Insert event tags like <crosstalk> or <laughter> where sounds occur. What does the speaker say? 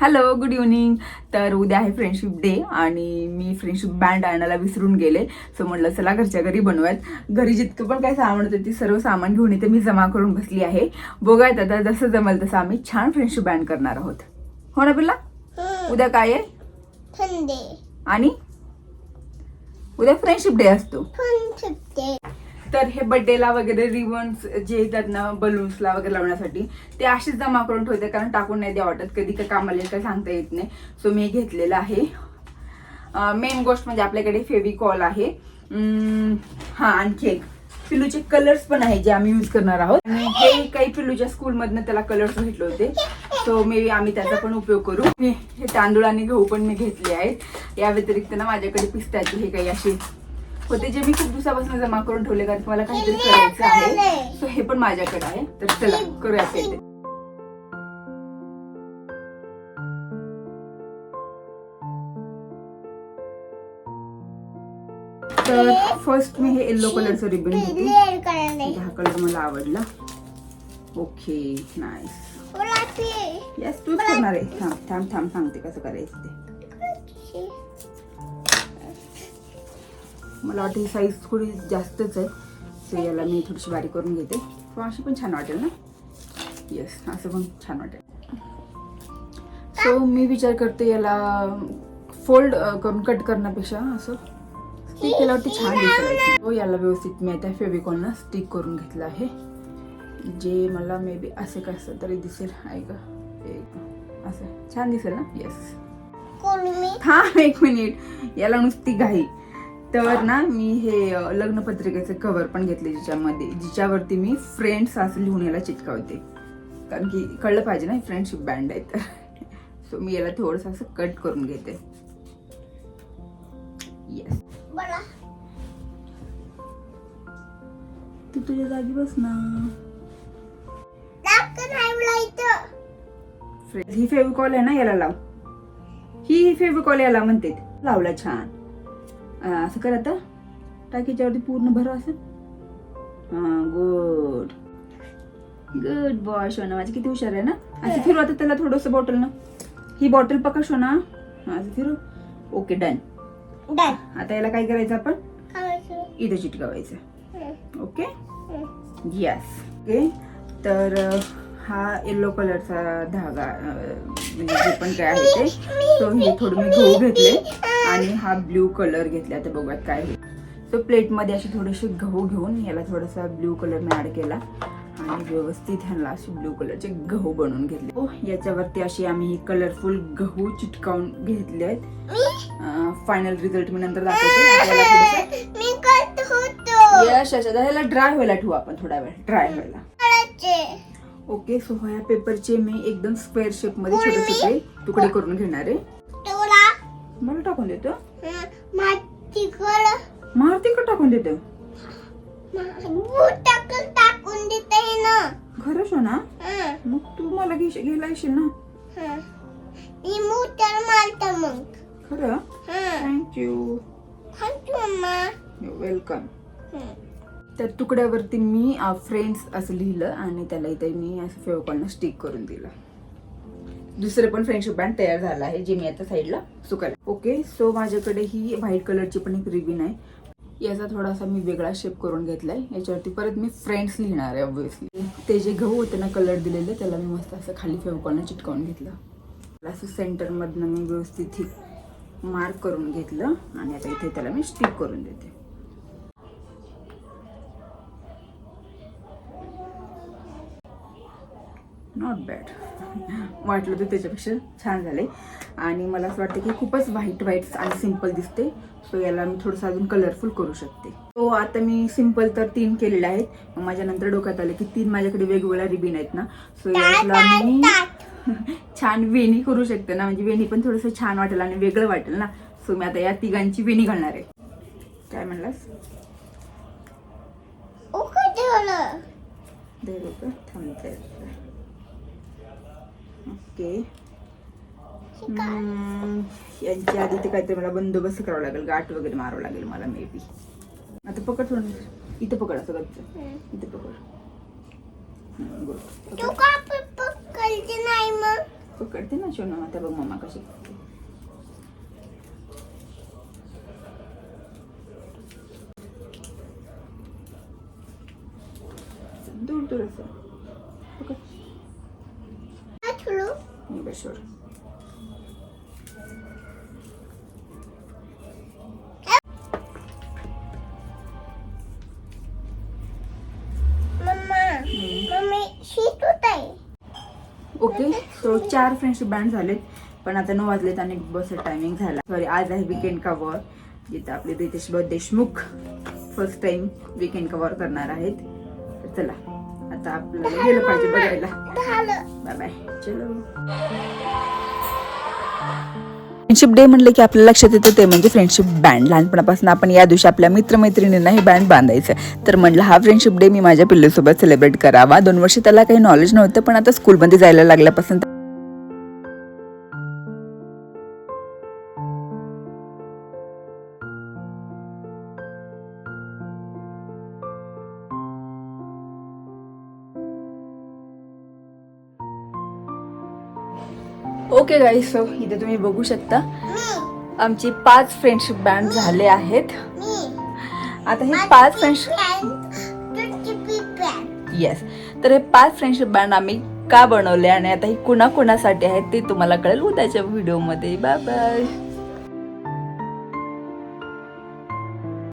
Hello good evening तर उद्या आहे फ्रेंडशिप डे आणि मी फ्रेंडशिप बँड आणायला विसरून गेले. सो म्हटलं चला घरच्या घरी बनवायत. घरी जितकं पण काय सामान होतं ती सर्व सामान घेऊन इथे मी जमा करून बसली आहे. बघायत आता जसं जमेल तसं आम्ही छान फ्रेंडशिप बँड करणार आहोत. हो ना बिल्ला उद्या काय आहे? थंडे आणि? उद्या फ्रेंडशिप डे असतो. तर हे बड्डेला वगैरे रिबन्स जे येतात ना बलून्सला वगैरे लावण्यासाठी ते असेच जमा करून ठेवते कारण टाकून नाही द्या वाटत. कधी काय कामाला काय सांगता येत नाही. सो मी घेतलेलं आहे. मेन गोष्ट म्हणजे आपल्याकडे फेविकॉल आहे. हां हा आणखी एक. पिलूचे कलर्स पण आहे जे आम्ही यूज करणार आहोत. आणि हे काही पिलूच्या स्कूलमधनं त्याला कलर्स भेटले होते. सो मे बी आम्ही त्याचा पण उपयोग करू. मी हे तांदूळ आणि गहू पण मी घेतले आहेत. या व्यतिरिक्त ना माझ्याकडे पिस्ताचे हे काही अशी होते जे मी खूप दिवसापासून जमा करून ठेवले कारण मला काहीतरी करायचं आहे. सो हे पण माझ्याकडे आहे. तर चला करूया ते. तर फर्स्ट मी हे येल्लो कलरचं रिबन घेते. हा कलर मला आवडला. ओके नाईस यस तूच करणार आहे. थांब थांब थांब सांगते कसं करायचं ते. मला वाटतं ही साईज थोडी जास्तच आहे. सो याला मी थोडीशी बारीक करून घेते. पण अशी पण छान वाटेल ना? येस असं पण छान वाटेल. सो मी विचार करते याला फोल्ड करून कट करण्यापेक्षा असं. स्टिक केल्यावरती छान दिसेल तो याला व्यवस्थित मी त्या फेविकॉलनं स्टिक करून घेतलं आहे. जे मला मे बी असं कसं तरी दिसेल. आहे का? एक असं. छान दिसेल ना? येस थांब एक मिनिट. याला नुसती घाई. तर ना मी हे लग्नपत्रिकेचे कव्हर पण घेतले जिच्यामध्ये. जिच्यावरती मी फ्रेंड्स असं लिहून याला चिटकावते. कारण की कळलं पाहिजे ना फ्रेंडशिप बँड आहे तर सो मी याला थोडंसं असं कट करून घेते. येस बडा तू तुझ्या जागी बस ना. ही फेविकॉल आहे ना याला लाव. ही फेविकॉल याला म्हणते. लावला छान. असं कर आता. टाकीच्यावरती पूर्ण भर असं. हा गुड गुड बॉय शोना माझी किती हुशार आहे ना? असं फिरू आता त्याला थोडस बॉटल ना. ही बॉटल पकड शोना हा, असं फिरू. ओके डन डन आता याला काय करायचं आपण? इथं चिटकावायचं ओके. यस ओके तर हा येल्लो कलरचा धागा म्हणजे जे पण काय आहे ते. तो हे थोडं मी गहू घेतले आणि हा ब्ल्यू कलर घेतला आता बघूयात काय आहे तो प्लेटमध्ये असे थोडेसे गहू घेऊन याला थोडासा ब्ल्यू कलर मी ऍड केला. आणि व्यवस्थित ह्याला असे ब्ल्यू कलरचे गहू बनवून घेतले. हो याच्यावरती असे आम्ही कलरफुल गहू चिटकावून घेतले आहेत. फायनल रिझल्ट मी नंतर दाखवते. यश ह्याला ड्राय व्हायला ठेवू आपण थोडा वेळ. ड्राय व्हायला. ओके सो ह्या पेपरचे मी एकदम स्क्वेअर शेपमध्ये छोटे छोटे तुकडे करून घेणार आहे. मला टाकून देतो? हं, मारती का टाकून देतो. टाकून टाकून देते ना. खरं शो ना हं, मग तू मला घ्यायला येशील ना? हं. मारतो मग. खरं? हं. थँक्यू थँक्यू वेलकम हं. त्या तुकड्यावरती मी फ्रेंड्स असं लिहिलं आणि त्याला इथे मी असं फेवकॉलनं स्टिक करून दिलं. दुसरं पण फ्रेंडशिप बँड तयार झाला आहे जे मी आता साईडला सुकायला. ओके सो माझ्याकडे ही व्हाईट कलरची पण एक रिबिन आहे. याचा थोडासा मी वेगळा शेप करून घेतला आहे याच्यावरती परत मी फ्रेंड्स लिहिणार आहे ऑब्व्हियसली ते जे गहू होते ना कलर दिलेले त्याला मी मस्त असं खाली फेवकॉलनं चिटकावून घेतलं. असं सेंटरमधनं मी व्यवस्थित मार्क करून घेतलं आणि आता इथे त्याला मी स्टिक करून देते. नॉट बॅड वाटलं तर त्याच्यापेक्षा छान झाले आणि मला असं वाटतं की खूपच व्हाईट व्हाईट आणि सिंपल दिसते. सो याला मी थोडंसं अजून कलरफुल करू शकते. तो आता मी सिंपल तर तीन केलेले आहेत. मग माझ्या नंतर डोक्यात आलं की तीन माझ्याकडे वेगवेगळ्या रिबीन आहेत ना. सो यातला मी <laughs> छान वेणी करू शकते ना. म्हणजे वेणी पण थोडंसं छान वाटेल आणि वेगळं वाटेल ना. सो मी आता या तिघांची वेणी घालणार आहे. काय म्हणलास? थांबते ओके. यांच्या आधी ते काहीतरी मला बंदोबस्त करावा लागेल गाठ वगैरे मारावं लागेल मला मे बी आता पकड थोडं. इथं पकड असं गच्च इथं पकड. पकडते नाही मग? पकडते ना शोना आता बघ मम्मा कशी दूर दूर असं. पकड. आहे ओके तो चार फ्रेंडशिप बँड झालेत पण आता नऊ वाजलेत आणि बिग बॉसचा टायमिंग झाला. सॉरी आज आहे विकेंड कव्हर जिथं आपले रितेश ब- Deshmukh first time weekend cover करणार आहेत. तर चला. आता आपल्याला गेलं पाहिजे बघायला. बाय बाय चलो. फ्रेंडशिप डे म्हणले की आपल्या लक्षात येतं ते म्हणजे फ्रेंडशिप बँड लहानपणापासून आपण या दिवशी आपल्या मित्रमैत्रिणींना हे बँड बांधायचं. तर म्हटलं हा फ्रेंडशिप डे मी माझ्या पिल्लूसोबत सेलिब्रेट करावा. दोन वर्ष त्याला काही नॉलेज नव्हतं पण आता स्कूलमध्ये जायला लागल्यापासून ओके गाईस सो इथे तुम्ही बघू शकता. आमची पाच फ्रेंडशिप बँड झाले आहेत. आता हे पाच फ्रेंडशिप येस तर हे पाच फ्रेंडशिप बँड आम्ही का बनवले आणि आता ही कुणाकुणासाठी आहेत ते तुम्हाला कळेल उद्याच्या व्हिडिओमध्ये बाय बाय